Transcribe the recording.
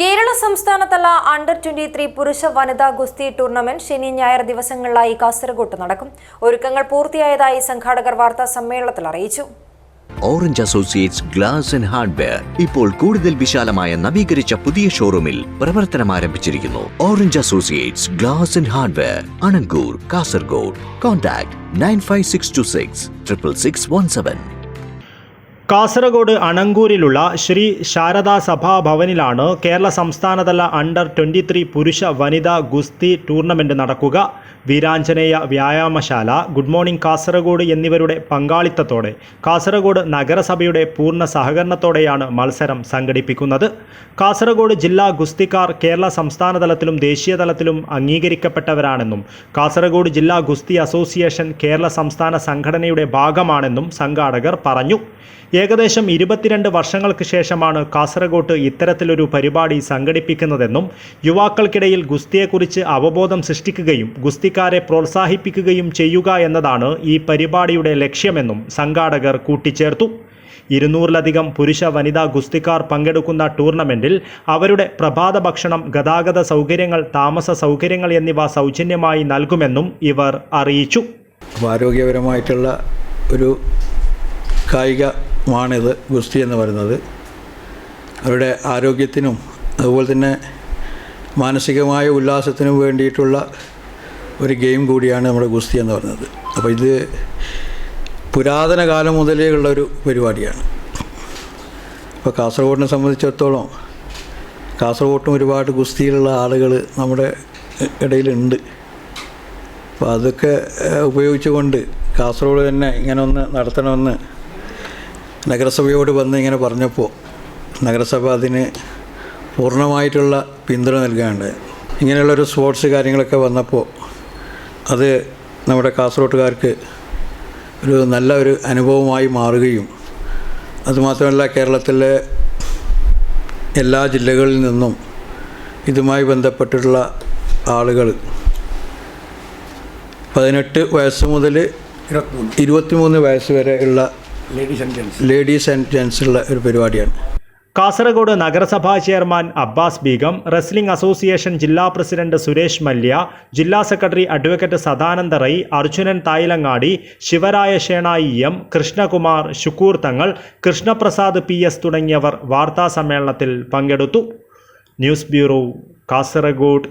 കേരള സംസ്ഥാനതല under twenty three പുരുഷ വനിതാ ഗുസ്തി ടൂർണമെന്റ് ശനി ഞായർ ദിവസങ്ങളിലായി കാസർഗോട്ട് നടക്കും. ഒരുക്കങ്ങൾ പൂർത്തിയായതായി സംഘാടകർ വാർത്താ സമ്മേളനത്തിൽ അറിയിച്ചു. Orange associates glass and hardware ഇപ്പോൾ കൂടുതൽ വിശാലമായ നവീകരിച്ച പുതിയ ഷോറൂമിൽ പ്രവർത്തനം ആരംഭിച്ചിരിക്കുന്നു. Orange associates glass and hardware Anangoor Kasaragod contact nine five six two six triple six one seven Kasaragod അണങ്കൂരിലുള്ള Shri Sharada Sabha ഭവനിലാണ് കേരള സംസ്ഥാനതല അണ്ടർ ട്വന്റി ത്രീ പുരുഷ വനിതാ ഗുസ്തി ടൂർണമെന്റ് നടക്കുക. വീരാഞ്ജനേയ വ്യായാമശാല ഗുഡ് മോർണിംഗ് കാസർഗോഡ് എന്നിവരുടെ പങ്കാളിത്തത്തോടെ കാസർഗോഡ് നഗരസഭയുടെ പൂർണ സഹകരണത്തോടെയാണ് മത്സരം സംഘടിപ്പിക്കുന്നത്. കാസർഗോഡ് ജില്ലാ ഗുസ്തിക്കാർ കേരള സംസ്ഥാന തലത്തിലും ദേശീയ തലത്തിലും അംഗീകരിക്കപ്പെട്ടവരാണെന്നും കാസർഗോഡ് ജില്ലാ ഗുസ്തി അസോസിയേഷൻ കേരള സംസ്ഥാന സംഘടനയുടെ ഭാഗമാണെന്നും സംഘാടകർ പറഞ്ഞു. ഏകദേശം ഇരുപത്തിരണ്ട് വർഷങ്ങൾക്ക് ശേഷമാണ് കാസർഗോട്ട് ഇത്തരത്തിലൊരു പരിപാടി സംഘടിപ്പിക്കുന്നതെന്നും യുവാക്കൾക്കിടയിൽ ഗുസ്തിയെക്കുറിച്ച് അവബോധം സൃഷ്ടിക്കുകയും ഗുസ്തിക്കാരെ പ്രോത്സാഹിപ്പിക്കുകയും ചെയ്യുക എന്നതാണ് ഈ പരിപാടിയുടെ ലക്ഷ്യമെന്നും സംഘാടകർ കൂട്ടിച്ചേർത്തു. ഇരുന്നൂറിലധികം പുരുഷ വനിതാ ഗുസ്തിക്കാർ പങ്കെടുക്കുന്ന ടൂർണമെന്റിൽ അവരുടെ പ്രഭാത ഭക്ഷണം ഗതാഗത സൗകര്യങ്ങൾ താമസ സൗകര്യങ്ങൾ എന്നിവ സൗജന്യമായി നൽകുമെന്നും ഇവർ അറിയിച്ചു. ആരോഗ്യപരമായിട്ടുള്ള ഒരു കായികമാണിത് ഗുസ്തി എന്ന് പറയുന്നത്. അവരുടെ ആരോഗ്യത്തിനും അതുപോലെ തന്നെ മാനസികമായ ഉല്ലാസത്തിനും വേണ്ടിയിട്ടുള്ള ഒരു ഗെയിം കൂടിയാണ് നമ്മുടെ ഗുസ്തി എന്ന് പറയുന്നത് അപ്പോൾ ഇത് പുരാതന കാലം മുതലേ ഉള്ള ഒരു പരിപാടിയാണ്. ഇപ്പോൾ കാസർഗോഡിനെ സംബന്ധിച്ചിടത്തോളം കാസർഗോട്ടും ഒരുപാട് ഗുസ്തിയിലുള്ള ആളുകൾ നമ്മുടെ ഇടയിലുണ്ട്. അപ്പോൾ അതൊക്കെ ഉപയോഗിച്ചുകൊണ്ട് കാസർഗോഡ് തന്നെ ഇങ്ങനെ ഒന്ന് നടത്തണമെന്ന് നഗരസഭയോട് വന്ന് ഇങ്ങനെ പറഞ്ഞപ്പോൾ നഗരസഭ അതിന് പൂർണമായിട്ടുള്ള പിന്തുണ നൽകാണ്ട് ഇങ്ങനെയുള്ളൊരു സ്പോർട്സ് കാര്യങ്ങളൊക്കെ വന്നപ്പോൾ അത് നമ്മുടെ കാസർഗോട്ടുകാർക്ക് ഒരു നല്ല ഒരു അനുഭവമായി മാറുകയും അതുമാത്രമല്ല കേരളത്തിലെ എല്ലാ ജില്ലകളിൽ നിന്നും ഇതുമായി ബന്ധപ്പെട്ടിട്ടുള്ള ആളുകൾ പതിനെട്ട് വയസ്സ് മുതൽ ഇരുപത്തിമൂന്ന്. വയസ്സ് വരെ ഉള്ള ലേഡീസ് ആൻഡ് ജെൻസ് ഉള്ള ഒരു പരിപാടിയാണ്. കാസർഗോഡ് നഗരസഭാ chairman Abbas Begum wrestling association ജില്ലാ പ്രസിഡന്റ് സുരേഷ് മല്യ ജില്ലാ secretary advocate Sadananda Rai Arjunan Thayalangadi Shivaraya Shenoy M Krishnakumar Shukkur Thangal Krishnaprasad P S തുടങ്ങിയവർ വാർത്താ സമ്മേളനത്തിൽ പങ്കെടുത്തു. News bureau Kasaragod.